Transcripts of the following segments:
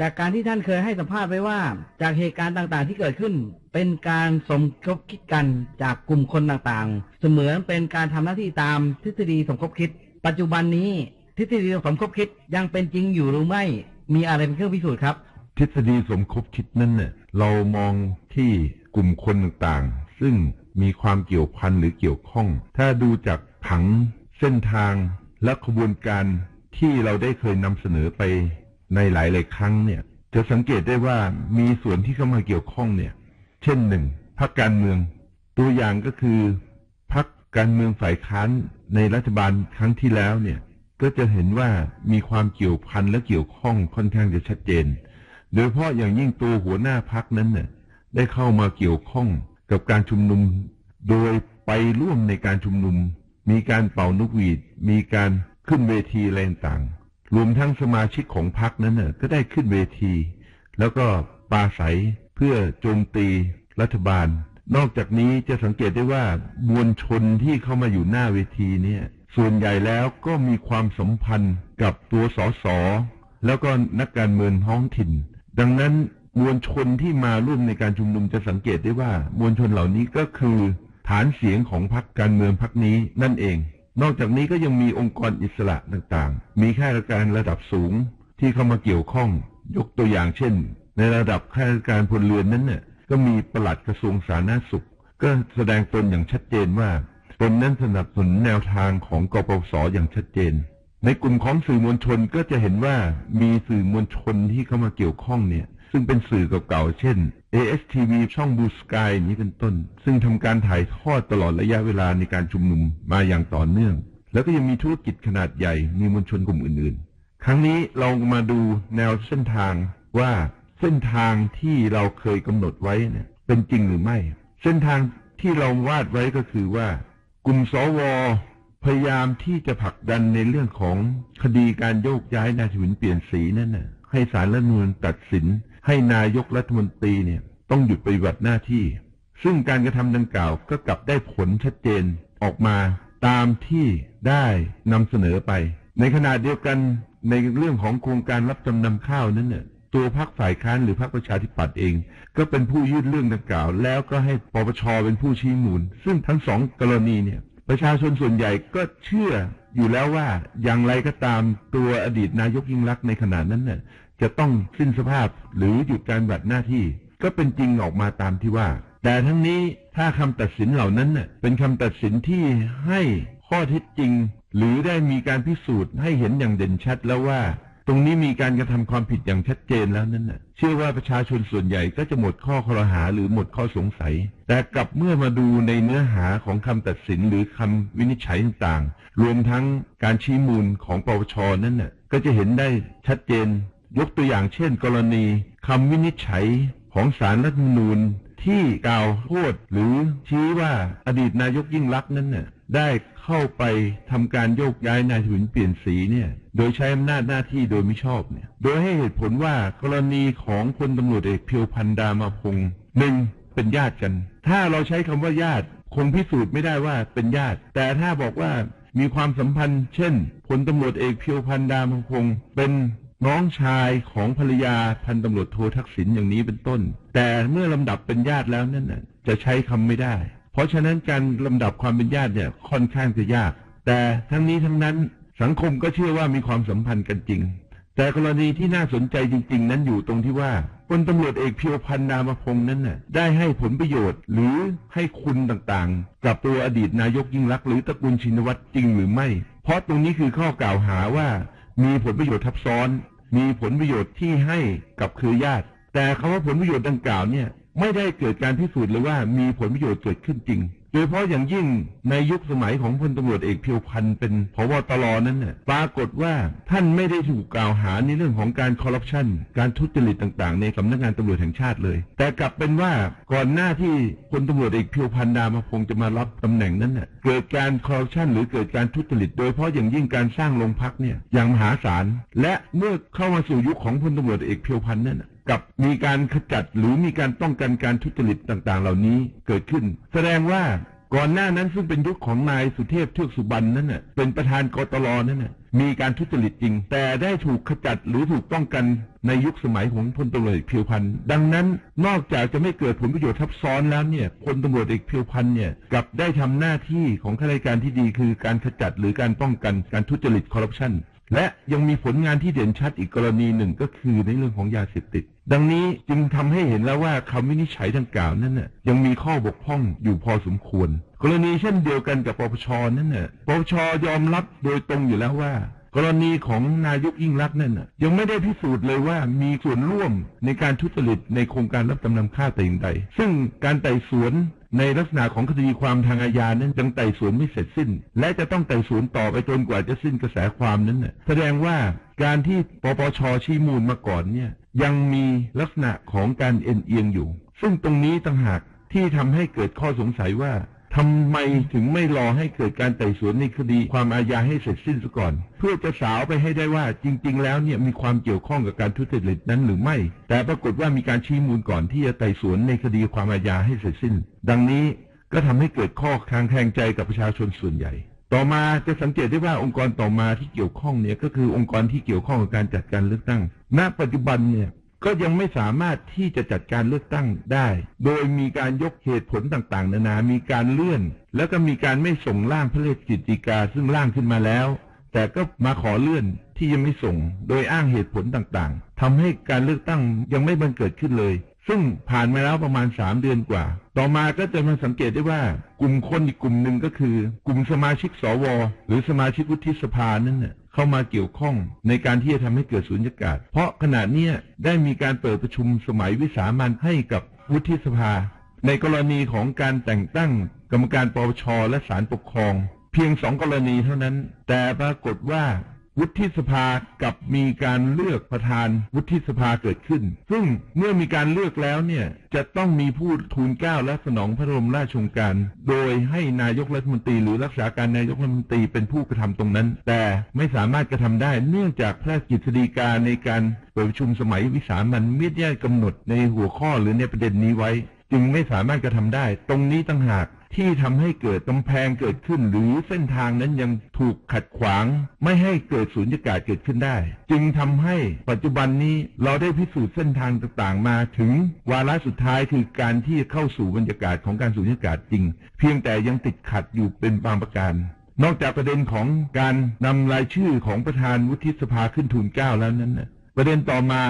จากการที่ท่านเคยให้สัมภาษณ์ไว้ว่า จากเหตุการณ์ต่างๆ ที่เกิดขึ้น เป็นการสมคบคิดกันจากกลุ่มคนต่างๆ เสมือนเป็นการทำหน้าที่ตามทฤษฎีสมคบคิด ปัจจุบันนี้ทฤษฎีสมคบคิดยังเป็นจริงอยู่หรือไม่ มีอะไรเป็นเครื่องพิสูจน์ครับ ทฤษฎีสมคบคิดนั้นเนี่ยเรามองที่กลุ่มคนต่างๆ ซึ่งมีความเกี่ยวพันหรือเกี่ยวข้อง ถ้าดูจากผังเส้นทางและขบวนการที่เราได้เคยนำเสนอไป ในหลายๆครั้งเนี่ย จะสังเกตได้ว่ามีส่วนที่เข้ามาเกี่ยวข้องเนี่ย เช่นหนึ่งพรรคการเมือง ตัวอย่างก็คือพรรคการเมืองฝ่ายค้านในรัฐบาลครั้งที่แล้วเนี่ย ก็จะเห็นว่ามีความเกี่ยวพันและเกี่ยวข้องค่อนข้างจะชัดเจน โดยเฉพาะอย่างยิ่งตัวหัวหน้าพักนั้นน่ะได้เข้ามาเกี่ยวข้องกับการชุมนุม โดยไปร่วมในการชุมนุม มีการเป่านกหวีด มีการขึ้นเวทีอะไรต่าง รวมทั้งสมาชิกของพักนั้นน่ะก็ได้ขึ้นเวที แล้วก็ปราศัยเพื่อโจมตีรัฐบาล นอกจากนี้จะสังเกตได้ว่ามวลชนที่เข้ามาอยู่หน้าเวทีเนี่ย ส่วนใหญ่แล้วก็มีความสัมพันธ์กับตัวสสแล้วก็นักการเมืองท้องถิ่น ดังนั้นมวลชนที่มาร่วมในการชุมนุมจะสังเกตได้ว่ามวลชนเหล่านี้ก็คือฐานเสียงของพรรคการเมืองพรรคนี้นั่นเอง นอกจากนี้ก็ยังมีองค์กรอิสระต่างๆ มีข้าราชการระดับสูงที่เข้ามาเกี่ยวข้อง ยกตัวอย่างเช่น ในระดับข้าราชการพลเรือนนั้นเนี่ยก็มีประหลัดกระทรวงสาธารณสุข ก็แสดงตนอย่างชัดเจนว่าตนนั้นสนับสนุนแนวทางของกปปสอย่างชัดเจน ในกลุ่มของสื่อมวลชนก็จะเห็นว่ามีสื่อมวลชนที่เข้ามาเกี่ยวข้องเนี่ย ซึ่งเป็นสื่อเก่าๆเช่น ASTV ช่องบูสกายนี้เป็นต้น ซึ่งทำการถ่ายทอดตลอดระยะเวลาในการชุมนุมมาอย่างต่อเนื่อง แล้วก็ยังมีธุรกิจขนาดใหญ่มีมวลชนกลุ่มอื่นๆ ครั้งนี้เรามาดูแนวเส้นทางว่าเส้นทางที่เราเคยกำหนดไว้เนี่ยเป็นจริงหรือไม่ เส้นทางที่เราวาดไว้ก็คือว่า กลุ่มสวพยายามที่จะผลักดันในเรื่องของคดีการโยกย้ายนายทวินเปลี่ยนสีนั่นน่ะให้สารรัฐมนูญตัดสิน ให้นายกรัฐมนตรีเนี่ยต้องหยุดปฏิบัติหน้าที่ ซึ่งการกระทำดังกล่าวก็กลับได้ผลชัดเจนออกมาตามที่ได้นำเสนอไป ในขณะเดียวกันในเรื่องของโครงการรับจำนำข้าวนั้นเนี่ยตัวพรรคฝ่ายค้านหรือพรรคประชาธิปัตย์เอง ก็เป็นผู้ยื่นเรื่องดังกล่าว แล้วก็ให้ปปชเป็นผู้ชี้มูล ซึ่งทั้งสองกรณีเนี่ยประชาชนส่วนใหญ่ก็เชื่ออยู่แล้วว่าอย่างไรก็ตามตัวอดีตนายกยิ่งลักษณ์ในขณะนั้นน่ะ จะต้องสิ้นสภาพหรือหยุดการปฏิบัติหน้าที่ ก็เป็นจริงออกมาตามที่ว่า แต่ทั้งนี้ถ้าคำตัดสินเหล่านั้นน่ะเป็นคำตัดสินที่ให้ข้อเท็จจริง หรือได้มีการพิสูจน์ให้เห็นอย่างเด่นชัดแล้วว่า ตรงนี้มีการกระทำความผิดอย่างชัดเจนแล้วนั่นน่ะ เชื่อว่าประชาชนส่วนใหญ่ก็จะหมดข้อคอรหาหรือหมดข้อสงสัย แต่กลับเมื่อมาดูในเนื้อหาของคำตัดสินหรือคำวินิจฉัยต่างๆ รวมทั้งการชี้มูลของปปชนั่นน่ะก็จะเห็นได้ชัดเจน ยกตัวอย่างเช่น กรณีคำวินิจฉัยของศาลรัฐมนูญที่กล่าวโทษหรือชี้ว่าอดีตนายกยิ่งลักษณ์นั้นน่ะได้เข้าไปทำการโยกย้ายนายทวินเปลี่ยนสีเนี่ยโดยใช้อำนาจหน้าที่โดยไมิชอบเนี่ยโดยให้เหตุผลว่ากรณีของพลตำรวจเอกเพียวพันดามาพงศ์หนึ่งเป็นญาติกัน ถ้าเราใช้คำว่าญาติคงพิสูจน์ไม่ได้ว่าเป็นญาติ แต่ถ้าบอกว่ามีความสัมพันธ์ เช่นพลตำรวจเอกเพียวพันดามาพงศ์เป็น น้องชายของภรรยาพันตำรวจโททักษิณอย่างนี้เป็นต้น แต่เมื่อลำดับเป็นญาติแล้วนั่นน่ะจะใช้คำไม่ได้ เพราะฉะนั้นการลำดับความเป็นญาติเนี่ยค่อนข้างจะยาก แต่ทั้งนี้ทั้งนั้นสังคมก็เชื่อว่ามีความสัมพันธ์กันจริง แต่กรณีที่น่าสนใจจริง ๆ นั้นอยู่ตรงที่ว่าพลตำรวจเอกเพียวพันธ์นามพงศ์นั้นน่ะได้ให้ผลประโยชน์ หรือให้คุณต่างๆ กับตัวอดีตนายกยิ่งลักษณ์หรือตระกูลชินวัตรจริงหรือไม่ เพราะตรงนี้คือข้อกล่าวหาว่า มีผลประโยชน์ทับซ้อน มีผลประโยชน์ที่ให้กับเครือญาติ แต่คำว่าผลประโยชน์ดังกล่าวเนี่ย ไม่ได้เกิดการพิสูจน์เลยว่ามีผลประโยชน์เกิดขึ้นจริง ดยเฉพาะอย่างยิ่งในยุคสมัยของพลตำรวจเอกเพียวพันธ์เป็นพบตรนั้นน่ะปรากฏว่าท่านไม่ได้ถูกกล่าวหาในเรื่องของการคอร์รัปชันการทุจริตต่างๆ ในสำนักงานตำรวจแห่งชาติเลย แต่กลับเป็นว่าก่อนหน้าที่พลตำรวจเอกเพียวพันธ์ดามาพงศ์จะมารับตำแหน่งนั้นน่ะเกิดการคอร์รัปชันหรือเกิดการทุจริต โดยเฉพาะอย่างยิ่งการสร้างโรงพักเนี่ยอย่างมหาศาลและเมื่อเข้ามาสู่ยุคของพลตำรวจเอกเพียวพันธ์นั่น กับมีการขจัดหรือมีการป้องกันการทุจริตต่างๆ เหล่านี้เกิดขึ้น แสดงว่าก่อนหน้านั้นซึ่งเป็นยุคของนายสุเทพเทือกสุบรรณนั่นน่ะเป็นประธานกตลนั่นน่ะมีการทุจริตจริง แต่ได้ถูกขจัดหรือถูกป้องกันในยุคสมัยของพลตำรวจเอกเพียวพันธ์ดังนั้นนอกจากจะไม่เกิดผลประโยชน์ทับซ้อนแล้วเนี่ยพลตำรวจเอกเพียวพันธ์เนี่ยกลับได้ทำหน้าที่ของข้าราชการที่ดีคือการขจัดหรือการป้องกันการทุจริตคอร์รัปชัน และยังมีผลงานที่เด่นชัดอีกกรณีหนึ่งก็คือในเรื่องของยาเสพติด ดังนี้จึงทำให้เห็นแล้วว่าคำวินิจฉัยดังกล่าวนั้นน่ะยังมีข้อบกพร่องอยู่พอสมควร กรณีเช่นเดียวกันกับปปชนั่นน่ะปปชยอมรับโดยตรงอยู่แล้วว่า กรณีของนายกยิ่งรักษณ์นั่นน่ะยังไม่ได้พิสูจน์เลยว่ามีส่วนร่วมในการทุจริตในโครงการรับจำนำข้าวแต่อย่างใด ซึ่งการไต่สวนในลักษณะของคดีความทางอาญานั้นยังไต่สวนไม่เสร็จสิ้น และจะต้องไต่สวนต่อไปจนกว่าจะสิ้นกระแสความนั้นน่ะแสดงว่าการที่ปปชชี้มูลมาก่อนเนี่ยยังมีลักษณะของการเอ็นเอียงอยู่ ซึ่งตรงนี้ต่างหากที่ทำให้เกิดข้อสงสัยว่า ทำไมถึงไม่รอให้เกิดการไต่สวนในคดีความอาญาให้เสร็จสิ้นซะก่อน เพื่อจะสาวไปให้ได้ว่าจริง ๆ แล้วเนี่ยมีความเกี่ยวข้องกับการทุจริตนั้นหรือไม่ แต่ปรากฏว่ามีการชี้มูลก่อนที่จะไต่สวนในคดีความอาญาให้เสร็จสิ้น ดังนี้ก็ทำให้เกิดข้อคางแคลงใจกับประชาชนส่วนใหญ่ ต่อมาจะสังเกตได้ว่าองค์กรต่อมาที่เกี่ยวข้องเนี่ยก็คือองค์กรที่เกี่ยวข้องกับการจัดการเลือกตั้ง ณ ปัจจุบันเนี่ย ก็ยังไม่สามารถที่จะจัดการเลือกตั้งได้ โดยมีการยกเหตุผลต่างๆ นานา มีการเลื่อน แล้วก็มีการไม่ส่งร่างพระราชกิจติกาซึ่งร่างขึ้นมาแล้ว แต่ก็มาขอเลื่อนที่ยังไม่ส่ง โดยอ้างเหตุผลต่างๆทำให้การเลือกตั้งยังไม่บังเกิดขึ้นเลย ซึ่งผ่านมาแล้วประมาณ 3 เดือนกว่า ต่อมาก็จะมาสังเกตได้ว่ากลุ่มคนอีกกลุ่มหนึ่งก็คือ กลุ่มสมาชิกสว หรือสมาชิกวุฒิสภานั่นน่ะ เข้ามาเกี่ยวข้องในการที่จะทำให้เกิดสุญญากาศ เพราะขณะเนี้ได้มีการเปิดประชุมสมัยวิสามันให้กับวุฒิสภา ในกรณีของการแต่งตั้งกรรมการปปชและศาลปกครอง เพียงสองกรณีเท่านั้น แต่ปรากฏว่า วุฒิสภากับมีการเลือกประธานวุฒิสภาเกิดขึ้น ซึ่งเมื่อมีการเลือกแล้วเนี่ยจะต้องมีผู้ทูลเกล้าและสนองพระบรมราชโองการ โดยให้นายกรัฐมนตรีหรือรักษาการนายกรัฐมนตรีเป็นผู้กระทำตรงนั้น แต่ไม่สามารถกระทำได้เนื่องจากพระราชกิจสีกาในการเปิดประชุมสมัยวิสามันไม่ได้กำหนดในหัวข้อหรือในประเด็นนี้ไว้ จึงไม่สามารถกระทำได้ ตรงนี้ต่างหาก ที่ทำให้เกิดกำแพงเกิดขึ้น หรือเส้นทางนั้นยังถูกขัดขวาง ไม่ให้เกิดสูญญากาศเกิดขึ้นได้ จึงทำให้ปัจจุบันนี้เราได้พิสูจน์เส้นทางต่างๆ มาถึงวาระสุดท้ายคือการที่เข้าสู่บรรยากาศของการสูญญากาศจริง เพียงแต่ยังติดขัดอยู่เป็นบางประการนอกจากประเด็นของการนำรายชื่อของประธานวุฒิสภาขึ้นทูลเกล้าแล้วนั้น ประเด็นต่อมา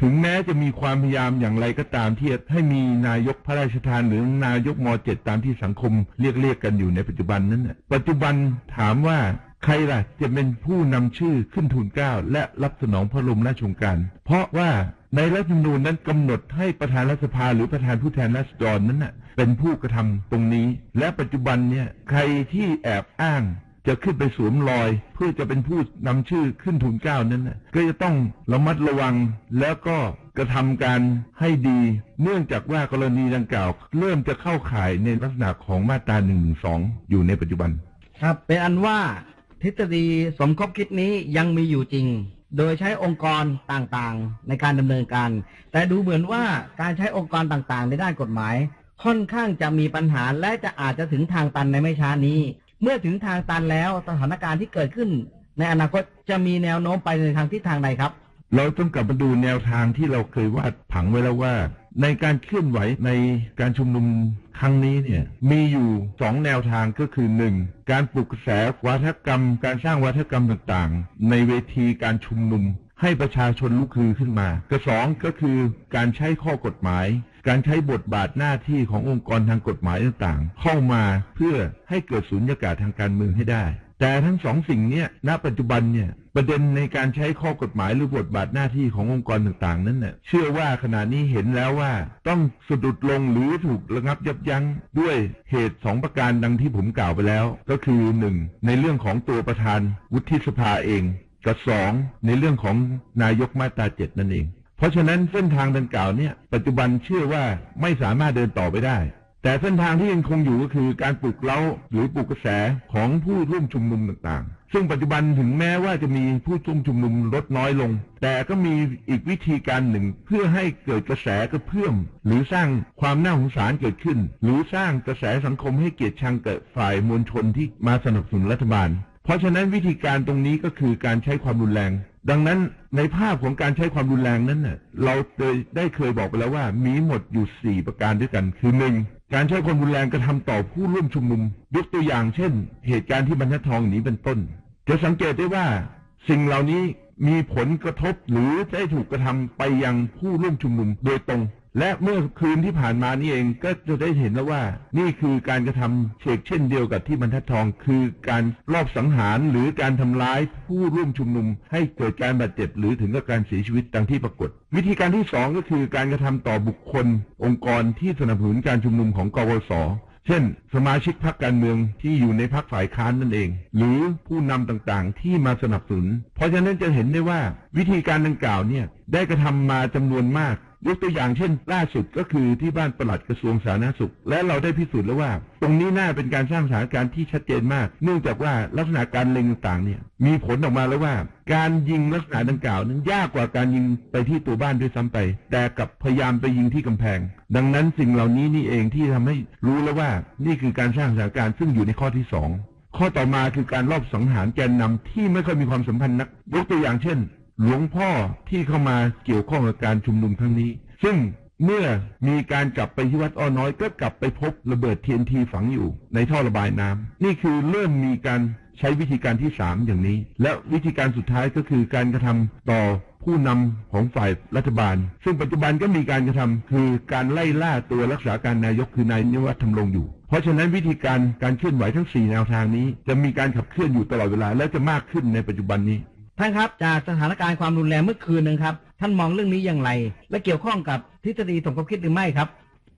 ถึงแม้จะมีความพยายามอย่างไรก็ตามที่จะให้มีนายกพระราชทานหรือนายกม .7 ตามที่สังคมเรียกเรียกกันอยู่ในปัจจุบันนั้นนะปัจจุบันถามว่าใครล่ะจะเป็นผู้นำชื่อขึ้นทูลเกล้าและรับสนองพระบรมราชโองการ เพราะว่าในรัฐธรรมนูญนั้นกำหนดให้ประธานรัฐสภาหรือประธานผู้แทนราษฎรนั้นน่ะเป็นผู้กระทำตรงนี้ และปัจจุบันเนี่ยใครที่แอบอ้าง จะขึ้นไปสวมรอย เพื่อจะเป็นผู้นำชื่อขึ้นทุนเก้านั้นนะก็จะต้องระมัดระวังแล้วก็กระทำการให้ดี เนื่องจากว่ากรณีดังกล่าว เริ่มจะเข้าข่ายในลักษณะของมาตรา1นึอยู่ในปัจจุบัน ครับ เป็นอันว่าทฤษฎีสมคบคิดนี้ยังมีอยู่จริง โดยใช้องค์กรต่างๆ ในการดำเนินการ แต่ดูเหมือนว่าการใช้องค์กรต่างๆ ในด้านกฎหมาย ค่อนข้างจะมีปัญหาและจะอาจจะถึงทางตันในไม่ช้านี้ เมื่อถึงทางตันแล้วสถานการณ์ที่เกิดขึ้น ในอนาคตจะมีแนวโน้มไปในทางทิศทางใดครับ เราต้องกลับมาดูแนวทางที่เราเคยวาดผังไว้แล้วว่า ในการเคลื่อนไหวในการชุมนุมครั้งนี้เนี่ยมีอยู่สองแนวทางก็คือหนึ่งการปลุกกระแสวัฒกรรม การสร้างวัฒกรรมต่างๆ ในเวทีการชุมนุมให้ประชาชนลุกฮือขึ้นมากับสองก็คือการใช้ข้อกฎหมาย การใช้บทบาทหน้าที่ขององค์กรทางกฎหมายต่างๆ เข้ามาเพื่อให้เกิดสุญญากาศทางการเมืองให้ได้ แต่ทั้งสองสิ่งเนี้ยณปัจจุบันเนี่ยประเด็นในการใช้ข้อกฎหมายหรือบทบาทหน้าที่ขององค์กรต่างๆ นั้นเน่ยเชื่อว่าขณะนี้เห็นแล้วว่าต้องสะดุดลงหรือถูกระงับยับยั้งด้วยเหตุสองประการดังที่ผมกล่าวไปแล้ว ก็คือหนึ่งในเรื่องของตัวประธานวุฒิสภาเอง กับสองในเรื่องของนายกมาตราเจ็ดนั่นเอง เพราะฉะนั้นเส้นทางดังกล่าวเนี่ย ปัจจุบันเชื่อว่าไม่สามารถเดินต่อไปได้ แต่เส้นทางที่ยังคงอยู่ก็คือการปลุกเร้าหรือปลุกกระแสของผู้ร่วมชุมนุมต่างๆ ซึ่งปัจจุบันถึงแม้ว่าจะมีผู้ร่วมชุมนุมลดน้อยลง แต่ก็มีอีกวิธีการหนึ่ง เพื่อให้เกิดกระแสกระเพื่อม หรือสร้างความน่าสงสารเกิดขึ้น หรือสร้างกระแสสังคมให้เกียดชังเกิดฝ่ายมวลชนที่มาสนับสนุนรัฐบาล เพราะฉะนั้นวิธีการตรงนี้ก็คือการใช้ความรุนแรง ดังนั้นในภาพของการใช้ความรุนแรงนั้นเน่ยเราเคยได้เคยบอกไปแล้วว่า มีหมดอยู่สี่ประการด้วยกัน คือหนึ่งการใช้ความรุนแรงกระทำต่อผู้ร่วมชุมนุม ยกตัวอย่างเช่น เหตุการณ์ที่บรรทัดทองหนีเป็นต้น จะสังเกตได้ว่า สิ่งเหล่านี้มีผลกระทบหรือได้ถูกกระทำไปยังผู้ร่วมชุมนุมโดยตรง และเมื่อคืนที่ผ่านมานี่เองก็จะได้เห็นแล้วว่า นี่คือการกระทำเชกเช่นเดียวกับที่บรรทัดทอง คือการลอบสังหารหรือการทำร้ายผู้ร่วมชุมนุม ให้เกิดการบาดเจ็บหรือถึงกับการเสียชีวิตดังที่ปรากฏ วิธีการที่สองก็คือการกระทำต่อบุคคล องค์กรที่สนับสนุนการชุมนุมของกวสเช่นสมาชิกพรรคการเมืองที่อยู่ในพรรคฝ่ายค้านนั่นเอง หรือผู้นำต่างๆ ที่มาสนับสนุน เพราะฉะนั้นจะเห็นได้ว่าวิธีการดังกล่าวเนี่ยได้กระทำมาจำนวนมาก ยกตัวอย่างเช่น ล่าสุดก็คือที่บ้านปลัดกระทรวงสาธารณสุข และเราได้พิสูจน์แล้วว่า ตรงนี้น่าเป็นการสร้างสถานการณ์ที่ชัดเจนมาก เนื่องจากว่าลักษณะการเล็งต่างๆเนี่ยมีผลออกมาแล้วว่า การยิงลักษณะดังกล่าวนั้นยากกว่าการยิงไปที่ตัวบ้านด้วยซ้ำไป แต่กับพยายามไปยิงที่กำแพง ดังนั้นสิ่งเหล่านี้นี่เองที่ทำให้รู้แล้วว่านี่คือการสร้างสถานการณ์ซึ่งอยู่ในข้อที่สองข้อต่อมาคือการลอบสังหารแกนนำที่ไม่ค่อยมีความสัมพันธ์นักยกตัวอย่างเช่น หลวงพ่อที่เข้ามาเกี่ยวข้องกับการชุมนุมครั้งนี้ ซึ่งเมื่อมีการกลับไปที่วัดอ้อน้อยก็กลับไปพบระเบิด TNT ฝังอยู่ในท่อระบายน้ำนี่คือเริ่มมีการใช้วิธีการที่สามอย่างนี้ และวิธีการสุดท้ายก็คือการกระทำต่อผู้นำของฝ่ายรัฐบาล ซึ่งปัจจุบันก็มีการกระทำคือการไล่ล่าตัวรักษาการนายกคือนายนิวัฒน์ทำรงอยู่ เพราะฉะนั้นวิธีการการเคลื่อนไหวทั้ง 4 แนวทางนี้ จะมีการขับเคลื่อนอยู่ตลอดเวลาและจะมากขึ้นในปัจจุบันนี้ ท่านครับจากสถานการณ์ความรุนแรงเมื่อคืนนึงครับ ท่านมองเรื่องนี้อย่างไร และเกี่ยวข้องกับทฤษฎีสมคบคิดหรือไม่ครับ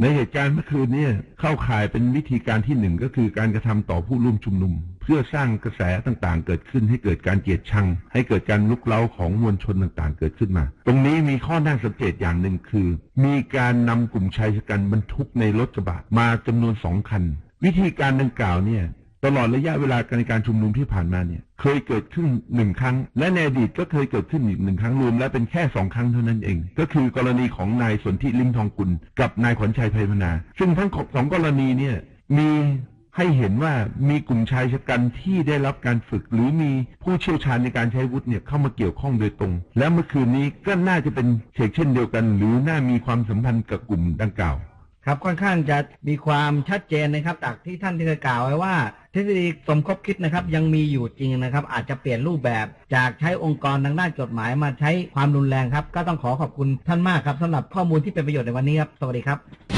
ในเหตุการณ์เมื่อคืนนี้เข้าข่ายเป็นวิธีการที่หนึ่งก็คือการกระทำต่อผู้ร่วมชุมนุม เพื่อสร้างกระแสต่างๆ เกิดขึ้นให้เกิดการเกลียดชัง ให้เกิดการลุกเล้าของมวลชนต่างๆ เกิดขึ้นมา ตรงนี้มีข้อน่าสังเกตอย่างหนึ่งคือ มีการนำกลุ่มชายชะกันบรรทุกในรถกระบะมาจำนวนสองคัน วิธีการดังกล่าวเนี่ย ตลอดระยะเวลาการในการชุมนุมที่ผ่านมาเนี่ย เคยเกิดขึ้นหนึ่งครั้ง และในอดีตก็เคยเกิดขึ้นอีกหนึ่งครั้งรวมแล้วเป็นแค่สองครั้งเท่านั้นเอง ก็คือกรณีของนายสนธิลิมทองกุลกับนายขวัญชัยไพรพนา ซึ่งทั้งสองกรณีเนี่ยมีให้เห็นว่ามีกลุ่มชายชะกันที่ได้รับการฝึก หรือมีผู้เชี่ยวชาญในการใช้วุธเนี่ยเข้ามาเกี่ยวข้องโดยตรง และเมื่อคืนนี้ก็น่าจะเป็นเชกเช่นเดียวกัน หรือน่ามีความสัมพันธ์กับกลุ่มดังกล่าว ครับค่อนข้างจะมีความชัดเจนนะครับจากที่ท่านที่เคยกล่าวไว้ว่า ทฤษฎีสมคบคิดนะครับยังมีอยู่จริงนะครับ อาจจะเปลี่ยนรูปแบบจากใช้องค์กรทางด้านกฎหมายมาใช้ความรุนแรงครับ ก็ต้องขอขอบคุณท่านมากครับสำหรับข้อมูลที่เป็นประโยชน์ในวันนี้ครับ สวัสดีครับ